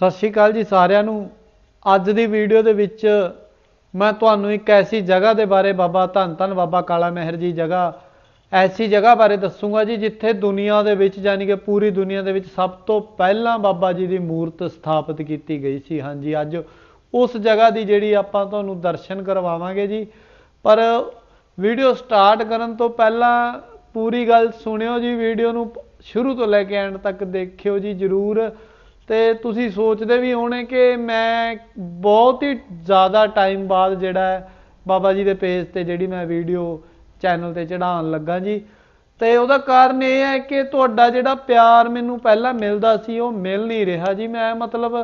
ਸਤਿ ਸ਼੍ਰੀ ਅਕਾਲ ਜੀ ਸਾਰਿਆਂ ਨੂੰ। ਅੱਜ ਦੀ ਵੀਡੀਓ ਦੇ ਵਿੱਚ ਮੈਂ ਤੁਹਾਨੂੰ ਇੱਕ ਐਸੀ ਜਗ੍ਹਾ ਦੇ ਬਾਰੇ ਬਾਬਾ ਧੰਨ ਧੰਨ ਬਾਬਾ ਕਾਲਾ ਮਹਿਰ ਜੀ ਜਗ੍ਹਾ, ਐਸੀ ਜਗ੍ਹਾ ਬਾਰੇ ਦੱਸੂਗਾ ਜੀ, ਜਿੱਥੇ ਦੁਨੀਆ ਦੇ ਵਿੱਚ ਯਾਨੀ ਕਿ ਪੂਰੀ ਦੁਨੀਆ ਦੇ ਵਿੱਚ ਸਭ ਤੋਂ ਪਹਿਲਾਂ ਬਾਬਾ ਜੀ ਦੀ ਮੂਰਤ ਸਥਾਪਿਤ ਕੀਤੀ ਗਈ ਸੀ। ਹਾਂਜੀ, ਅੱਜ ਉਸ ਜਗ੍ਹਾ ਦੀ ਜਿਹੜੀ ਆਪਾਂ ਤੁਹਾਨੂੰ ਦਰਸ਼ਨ ਕਰਵਾਵਾਂਗੇ ਜੀ। ਪਰ ਵੀਡੀਓ ਸਟਾਰਟ ਕਰਨ ਤੋਂ ਪਹਿਲਾਂ ਪੂਰੀ ਗੱਲ ਸੁਣਿਓ ਜੀ, ਵੀਡੀਓ ਨੂੰ ਸ਼ੁਰੂ ਤੋਂ ਲੈ ਕੇ ਐਂਡ ਤੱਕ ਦੇਖਿਓ ਜੀ, ਜਰੂਰ ਤੇ ਤੁਸੀਂ ਸੋਚਦੇ ਵੀ ਹੋਣੇ ਕਿ ਮੈਂ ਬਹੁਤ ਹੀ ਜ਼ਿਆਦਾ ਟਾਈਮ ਬਾਅਦ ਜਿਹੜਾ ਬਾਬਾ ਜੀ ਦੇ ਪੇਜ ਤੇ ਜਿਹੜੀ ਮੈਂ ਵੀਡੀਓ ਚੈਨਲ ਤੇ ਚੜਾਉਣ ਲੱਗਾ ਜੀ। ਤੇ ਉਹਦਾ ਕਾਰਨ ਇਹ ਹੈ ਕਿ ਤੁਹਾਡਾ ਜਿਹੜਾ ਪਿਆਰ ਮੈਨੂੰ ਪਹਿਲਾਂ ਮਿਲਦਾ ਸੀ, ਉਹ ਮਿਲ ਨਹੀਂ ਰਿਹਾ ਜੀ। ਮੈਂ ਮਤਲਬ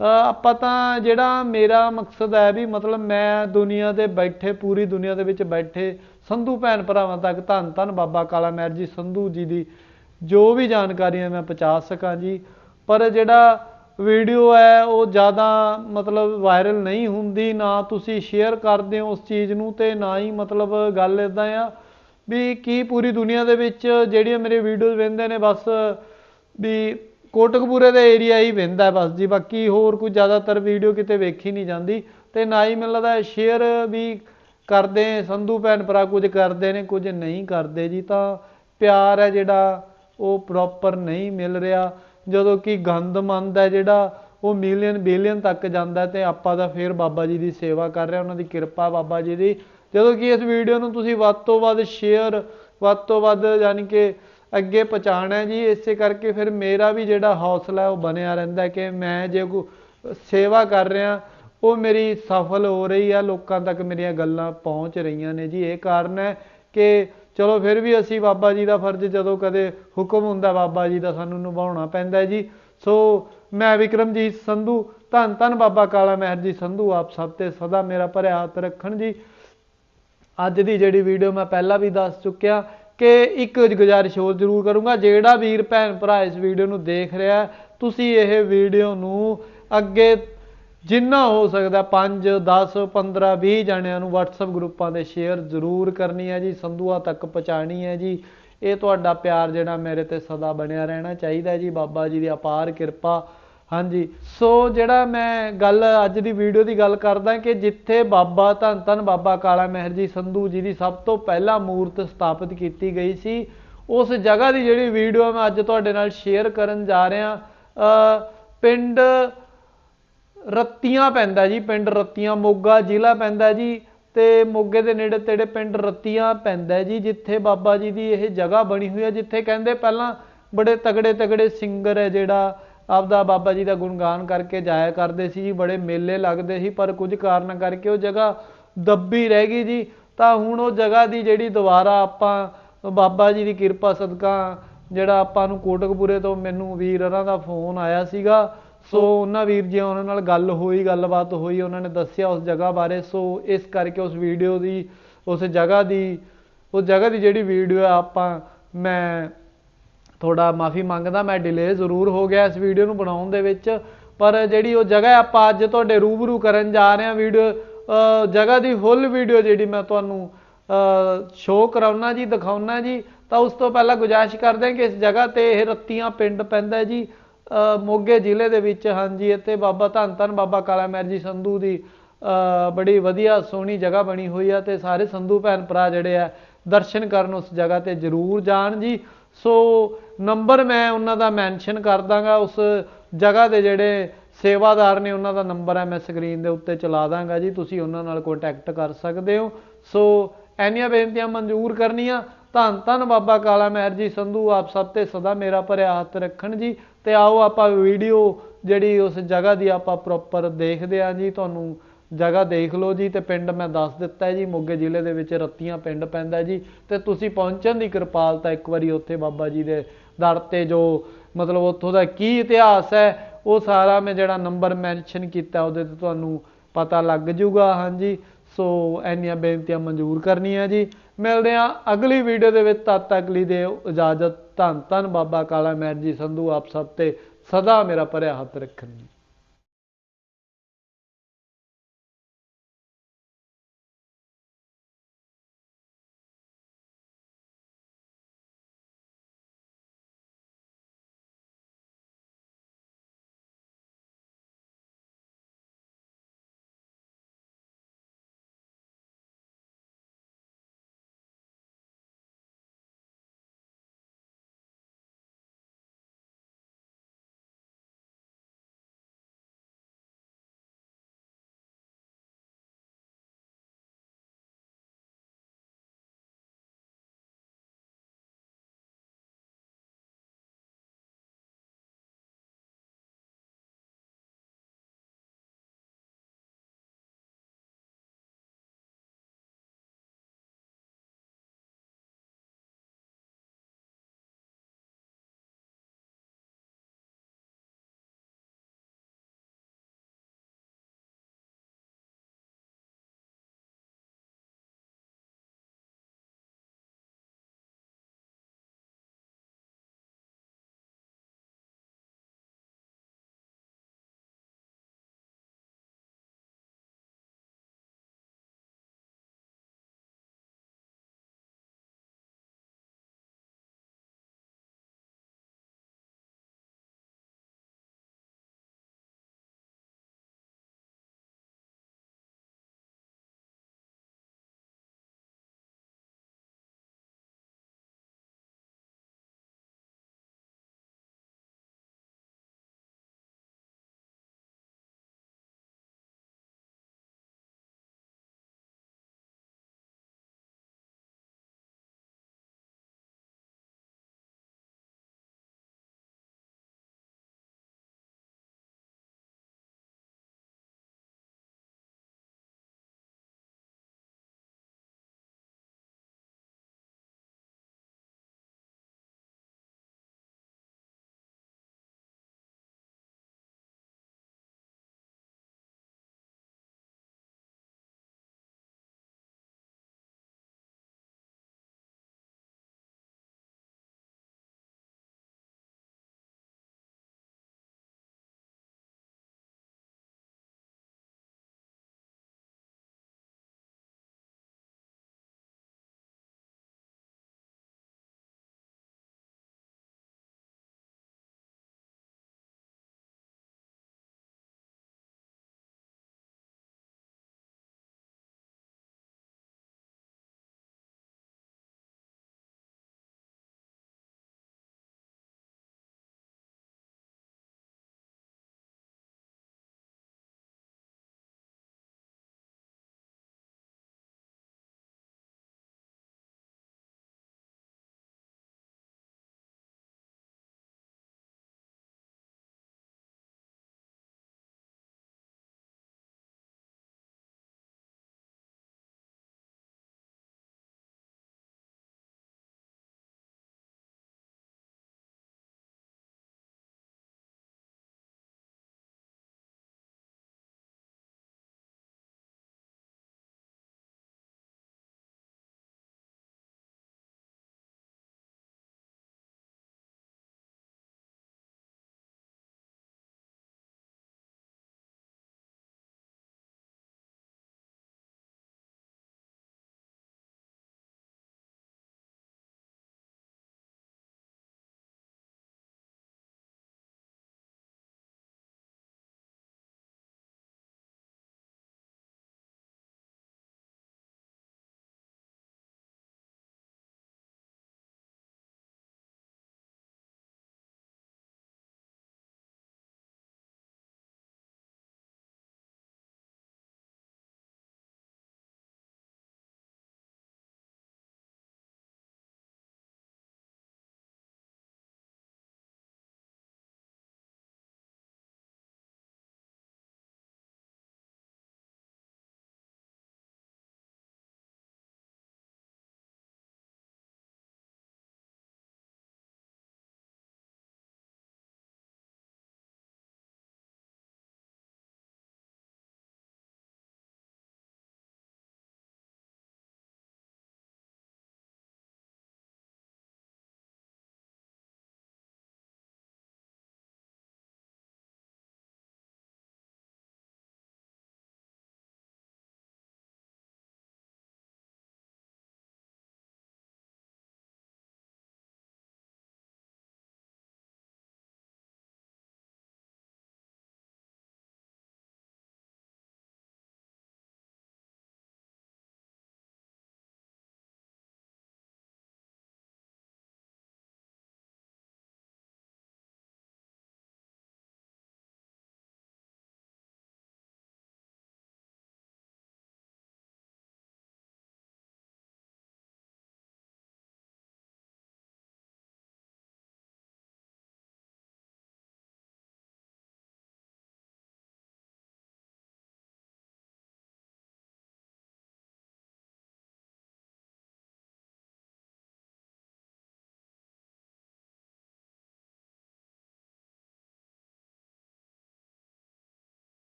ਆਪਾਂ ਤਾਂ ਜਿਹੜਾ ਮੇਰਾ ਮਕਸਦ ਹੈ ਵੀ ਮਤਲਬ ਮੈਂ ਦੁਨੀਆ ਦੇ ਬੈਠੇ, ਪੂਰੀ ਦੁਨੀਆ ਦੇ ਵਿੱਚ ਬੈਠੇ ਸੰਧੂ ਭੈਣ ਭਰਾਵਾਂ ਤੱਕ ਧੰਨ ਧੰਨ ਬਾਬਾ ਕਾਲਾ ਮਹਿਰ ਜੀ, ਸੰਧੂ ਜੀ ਦੀ ਜੋ ਵੀ ਜਾਣਕਾਰੀਆਂ ਮੈਂ ਪਹੁੰਚਾ ਸਕਾਂ ਜੀ। ਪਰ ਜਿਹੜਾ ਵੀਡੀਓ ਹੈ, ਉਹ ਜ਼ਿਆਦਾ ਮਤਲਬ ਵਾਇਰਲ ਨਹੀਂ ਹੁੰਦੀ, ਨਾ ਤੁਸੀਂ ਸ਼ੇਅਰ ਕਰਦੇ ਹੋ ਉਸ ਚੀਜ਼ ਨੂੰ ਤੇ ਨਾ ਹੀ ਮਤਲਬ ਗੱਲ ਇਦਾਂ ਆ ਵੀ ਕੀ ਪੂਰੀ ਦੁਨੀਆ ਦੇ ਵਿੱਚ ਜਿਹੜੀਆਂ ਮੇਰੇ ਵੀਡੀਓਜ਼ ਵੇਖਦੇ ਨੇ, ਬਸ ਵੀ ਕੋਟਕਪੂਰੇ ਦੇ ਏਰੀਆ ਹੀ ਵੇਖਦਾ ਬਸ ਜੀ। ਬਾਕੀ ਹੋਰ ਕੋਈ ਜ਼ਿਆਦਾਤਰ ਵੀਡੀਓ ਕਿਤੇ ਵੇਖੀ ਨਹੀਂ ਜਾਂਦੀ ਤੇ ਨਾ ਹੀ ਮੈਨੂੰ ਲੱਗਦਾ ਸ਼ੇਅਰ ਵੀ ਕਰਦੇ ਸੰਧੂ ਭੈਣ ਭਰਾ ਕੁਝ ਕਰਦੇ ਨੇ, ਕੁਝ ਨਹੀਂ ਕਰਦੇ ਜੀ। ਤਾਂ ਪਿਆਰ ਹੈ ਜਿਹੜਾ, ਉਹ ਪ੍ਰੋਪਰ ਨਹੀਂ ਮਿਲ ਰਿਹਾ। ਜਦੋਂ ਕਿ ਗੰਦ ਮੰਦ ਹੈ ਜਿਹੜਾ ਉਹ ਮਿਲੀਅਨ ਬਿਲੀਅਨ ਤੱਕ ਜਾਂਦਾ ਹੈ ਤੇ ਆਪਾਂ ਤਾਂ ਫੇਰ ਬਾਬਾ ਜੀ ਦੀ ਸੇਵਾ ਕਰ ਰਹੇ ਉਹਨਾਂ ਦੀ ਕਿਰਪਾ ਬਾਬਾ ਜੀ ਦੀ। ਜਦੋਂ ਕਿ ਇਸ ਵੀਡੀਓ ਨੂੰ ਤੁਸੀਂ ਵੱਧ ਤੋਂ ਵੱਧ ਸ਼ੇਅਰ ਵੱਧ ਤੋਂ ਵੱਧ ਯਾਨੀ ਕਿ ਅੱਗੇ ਪਹੁੰਚਾਉਣਾ ਜੀ, ਇਸੇ ਕਰਕੇ ਫਿਰ ਮੇਰਾ ਵੀ ਜਿਹੜਾ ਹੌਸਲਾ ਉਹ ਬਣਿਆ ਰਹਿੰਦਾ ਕਿ ਮੈਂ ਜੇ ਕੋਈ ਸੇਵਾ ਕਰ ਰਿਹਾ, ਉਹ ਮੇਰੀ ਸਫਲ ਹੋ ਰਹੀ ਆ, ਲੋਕਾਂ ਤੱਕ ਮੇਰੀਆਂ ਗੱਲਾਂ ਪਹੁੰਚ ਰਹੀਆਂ ਨੇ ਜੀ। ਇਹ ਕਾਰਨ ਹੈ ਕਿ ਚਲੋ ਫਿਰ ਵੀ ਅਸੀਂ ਬਾਬਾ ਜੀ ਦਾ ਫਰਜ਼ ਜਦੋਂ ਕਦੇ ਹੁਕਮ ਹੁੰਦਾ ਬਾਬਾ ਜੀ ਦਾ ਸਾਨੂੰ ਨਿਭਾਉਣਾ ਪੈਂਦਾ ਜੀ। ਸੋ ਮੈਂ ਵਿਕਰਮਜੀਤ ਸੰਧੂ, ਧੰਨ ਧੰਨ ਬਾਬਾ ਕਾਲਾ ਮਹਿਰ ਜੀ ਸੰਧੂ, ਆਪ ਸਭ ਤੇ ਸਦਾ ਮੇਰਾ ਭਰਿਆ ਹੱਥ ਰੱਖਣ ਜੀ। ਅੱਜ ਦੀ ਜਿਹੜੀ ਵੀਡੀਓ ਮੈਂ ਪਹਿਲਾਂ ਵੀ ਦੱਸ ਚੁੱਕਿਆ ਕਿ ਇੱਕ ਗੁਜ਼ਾਰਿਸ਼ ਹੋਰ ਜ਼ਰੂਰ ਕਰੂੰਗਾ। ਜਿਹੜਾ ਵੀਰ ਭੈਣ ਭਰਾ ਇਸ ਵੀਡੀਓ ਨੂੰ ਦੇਖ ਰਿਹਾ, ਤੁਸੀਂ ਇਹ ਵੀਡੀਓ ਨੂੰ ਅੱਗੇ ਜਿੰਨਾ ਹੋ ਸਕਦਾ 5 10 15 20 ਜਣਿਆਂ ਨੂੰ WhatsApp ਗਰੁੱਪਾਂ ਦੇ ਸ਼ੇਅਰ ਜ਼ਰੂਰ ਕਰਨੀ ਹੈ ਜੀ, ਸੰਧੂਆਂ ਤੱਕ ਪਹੁੰਚਾਣੀ ਹੈ ਜੀ। ਇਹ ਤੁਹਾਡਾ ਪਿਆਰ ਜਿਹੜਾ ਮੇਰੇ ਤੇ ਸਦਾ ਬਣਿਆ ਰਹਿਣਾ ਚਾਹੀਦਾ ਜੀ, ਬਾਬਾ ਜੀ ਦੀ ਅਪਾਰ ਕਿਰਪਾ। ਹਾਂਜੀ, ਸੋ ਜਿਹੜਾ ਮੈਂ ਗੱਲ, ਅੱਜ ਦੀ ਵੀਡੀਓ ਦੀ ਗੱਲ ਕਰਦਾ ਕਿ ਜਿੱਥੇ ਬਾਬਾ ਧੰਨ ਧੰਨ ਬਾਬਾ ਕਾਲਾ ਮਹਿਰ ਜੀ ਸੰਧੂ ਜੀ ਦੀ ਸਭ ਤੋਂ ਪਹਿਲਾਂ ਮੂਰਤ ਸਥਾਪਿਤ ਕੀਤੀ ਗਈ ਸੀ, ਉਸ ਜਗ੍ਹਾ ਦੀ ਜਿਹੜੀ ਵੀਡੀਓ ਮੈਂ ਅੱਜ ਤੁਹਾਡੇ ਨਾਲ ਸ਼ੇਅਰ ਕਰਨ ਜਾ ਰਿਹਾ ਪਿੰਡ ਰੱਤੀਆਂ ਪੈਂਦਾ ਜੀ, ਪਿੰਡ ਰੱਤੀਆਂ, ਮੋਗਾ ਜ਼ਿਲ੍ਹਾ ਪੈਂਦਾ ਜੀ ਤੇ ਮੋਗੇ ਦੇ ਨੇੜੇ ਤੇੜੇ ਪਿੰਡ ਰੱਤੀਆਂ ਪੈਂਦਾ ਜੀ, ਜਿੱਥੇ ਬਾਬਾ ਜੀ ਦੀ ਇਹ ਜਗ੍ਹਾ ਬਣੀ ਹੋਈ ਹੈ ਜਿੱਥੇ ਕਹਿੰਦੇ ਪਹਿਲਾਂ ਬੜੇ ਤਗੜੇ ਤਗੜੇ ਸਿੰਗਰ ਹੈ ਜਿਹੜਾ ਆਪਦਾ ਬਾਬਾ ਜੀ ਦਾ ਗੁਣਗਾਨ ਕਰਕੇ ਜਾਇਆ ਕਰਦੇ ਸੀ ਜੀ, ਬੜੇ ਮੇਲੇ ਲੱਗਦੇ ਸੀ, ਪਰ ਕੁਝ ਕਾਰਨ ਕਰਕੇ ਉਹ ਜਗ੍ਹਾ ਦੱਬੀ ਰਹਿ ਗਈ ਜੀ। ਤਾਂ ਹੁਣ ਉਹ ਜਗ੍ਹਾ ਦੀ ਜਿਹੜੀ ਦੁਬਾਰਾ ਆਪਾਂ ਬਾਬਾ ਜੀ ਦੀ ਕਿਰਪਾ ਸਦਕਾ ਜਿਹੜਾ ਆਪਾਂ ਨੂੰ ਕੋਟਕਪੂਰੇ ਤੋਂ ਮੈਨੂੰ ਵੀਰ ਹਰਾਂ ਦਾ ਫੋਨ ਆਇਆ ਸੀਗਾ ਸੋ ਉਹਨਾਂ ਵੀਰ ਜੀ ਉਹਨਾਂ ਨਾਲ ਗੱਲ ਹੋਈ, ਗੱਲਬਾਤ ਹੋਈ, ਉਹਨਾਂ ਨੇ ਦੱਸਿਆ ਉਸ ਜਗ੍ਹਾ ਬਾਰੇ। ਸੋ ਇਸ ਕਰਕੇ ਉਸ ਵੀਡੀਓ ਦੀ, ਉਸ ਜਗ੍ਹਾ ਦੀ, ਉਸ ਜਗ੍ਹਾ ਦੀ ਜਿਹੜੀ ਵੀਡੀਓ ਆ, ਆਪਾਂ, ਮੈਂ ਥੋੜਾ ਮਾਫੀ ਮੰਗਦਾ, ਮੈਂ ਡਿਲੇ ਜ਼ਰੂਰ ਹੋ ਗਿਆ ਇਸ ਵੀਡੀਓ ਨੂੰ ਬਣਾਉਣ ਦੇ ਵਿੱਚ। ਪਰ ਜਿਹੜੀ ਉਹ ਜਗ੍ਹਾ ਆਪਾਂ ਅੱਜ ਤੁਹਾਡੇ ਰੂਬਰੂ ਕਰਨ ਜਾ ਰਹੇ ਹਾਂ ਵੀਡੀਓ ਜਗ੍ਹਾ ਦੀ ਫੁੱਲ ਵੀਡੀਓ ਜਿਹੜੀ ਮੈਂ ਤੁਹਾਨੂੰ ਸ਼ੋਅ ਕਰਾਉਣਾ ਜੀ ਦਿਖਾਉਣਾ ਜੀ, ਤਾਂ ਉਸ ਤੋਂ ਪਹਿਲਾਂ ਗੁਜ਼ਾਇਸ਼ ਕਰਦੇ ਹਾਂ ਕਿ ਇਸ ਜਗ੍ਹਾ ਤੇ ਇਹ ਰੱਤੀਆਂ ਪਿੰਡ ਪੈਂਦਾ ਜੀ। ਮੋਗੇ ਜ਼ਿਲ੍ਹੇ ਦੇ ਵਿੱਚ, ਹਾਂਜੀ, ਇੱਥੇ ਬਾਬਾ ਧੰਨ ਧੰਨ, ਬਾਬਾ ਕਾਲਾ ਮੈਰ ਜੀ ਸੰਧੂ ਦੀ ਬੜੀ ਵਧੀਆ ਸੋਹਣੀ ਜਗ੍ਹਾ ਬਣੀ ਹੋਈ ਆ ਤੇ ਸਾਰੇ ਸੰਧੂ ਭੈਣ ਭਰਾ ਜਿਹੜੇ ਆ, ਦਰਸ਼ਨ ਕਰਨ ਉਸ ਜਗ੍ਹਾ ਤੇ ਜ਼ਰੂਰ ਜਾਣ ਜੀ। ਸੋ, ਨੰਬਰ ਮੈਂ ਉਹਨਾਂ ਦਾ ਮੈਂਸ਼ਨ ਕਰ ਦਾਂਗਾ, ਉਸ ਜਗ੍ਹਾ ਦੇ ਜਿਹੜੇ ਸੇਵਾਦਾਰ ਨੇ ਉਹਨਾਂ ਦਾ ਨੰਬਰ ਹੈ ਮੈਂ ਸਕਰੀਨ ਦੇ ਉੱਤੇ ਚਲਾ ਦਾਂਗਾ ਜੀ, ਤੁਸੀਂ ਉਹਨਾਂ ਨਾਲ ਕੰਟੈਕਟ ਕਰ ਸਕਦੇ ਹੋ। ਸੋ ਐਨੀਆਂ ਬੇਨਤੀਆਂ ਮਨਜ਼ੂਰ ਕਰਨੀਆਂ। ਧੰਨ ਧੰਨ ਬਾਬਾ ਕਾਲਾ ਮਹਿਰ ਜੀ, ਸੰਧੂ ਆਪ ਸਭ ਤੇ ਸਦਾ ਮੇਰਾ ਭਰਿਆ ਹੱਥ ਰੱਖਣ ਜੀ। ਤੇ ਆਓ ਆਪਾਂ ਵੀਡੀਓ ਜਿਹੜੀ ਉਸ ਜਗ੍ਹਾ ਦੀ ਆਪਾਂ ਪ੍ਰੋਪਰ ਦੇਖਦੇ ਆਂ ਜੀ। ਤੁਹਾਨੂੰ ਜਗ੍ਹਾ ਦੇਖ ਲਓ ਜੀ ਤੇ ਪਿੰਡ ਮੈਂ ਦੱਸ ਦਿੱਤਾ ਜੀ। ਮੋਗੇ ਜ਼ਿਲ੍ਹੇ ਦੇ ਵਿੱਚ ਰੱਤੀਆਂ ਪਿੰਡ ਪੈਂਦਾ ਜੀ। ਤੇ ਤੁਸੀਂ ਪਹੁੰਚਣ ਦੀ ਕਿਰਪਾਲਤਾ ਇੱਕ ਵਾਰੀ ਉੱਥੇ ਬਾਬਾ ਜੀ ਦੇ ਦਰ ਤੇ ਜੋ ਮਤਲਬ ਉੱਥੋਂ ਦਾ ਕੀ ਇਤਿਹਾਸ ਹੈ, ਉਹ ਸਾਰਾ ਮੈਂ ਜਿਹੜਾ ਨੰਬਰ ਮੈਂਸ਼ਨ ਕੀਤਾ, ਉਹਦੇ ਤੇ ਤੁਹਾਨੂੰ ਪਤਾ ਲੱਗ ਜਾਊਗਾ ਹਾਂਜੀ। ਸੋ ਇੰਨੀਆਂ ਬੇਨਤੀਆਂ ਮਨਜ਼ੂਰ ਕਰਨੀਆਂ ਜੀ। ਮਿਲਦੇ ਆ ਅਗਲੀ ਵੀਡੀਓ ਦੇ ਵਿੱਚ। ਤਦ ਤੱਕ ਲਈ ਦਿਓ ਇਜਾਜ਼ਤ। ਧੰਨ ਧੰਨ ਬਾਬਾ ਕਾਲਾ ਮਹਿਰ ਜੀ। ਸੰਧੂ ਆਪ ਸਭ ਤੇ ਸਦਾ ਮੇਰਾ ਭਰਿਆ ਹੱਥ ਰੱਖਣ। ਜੀ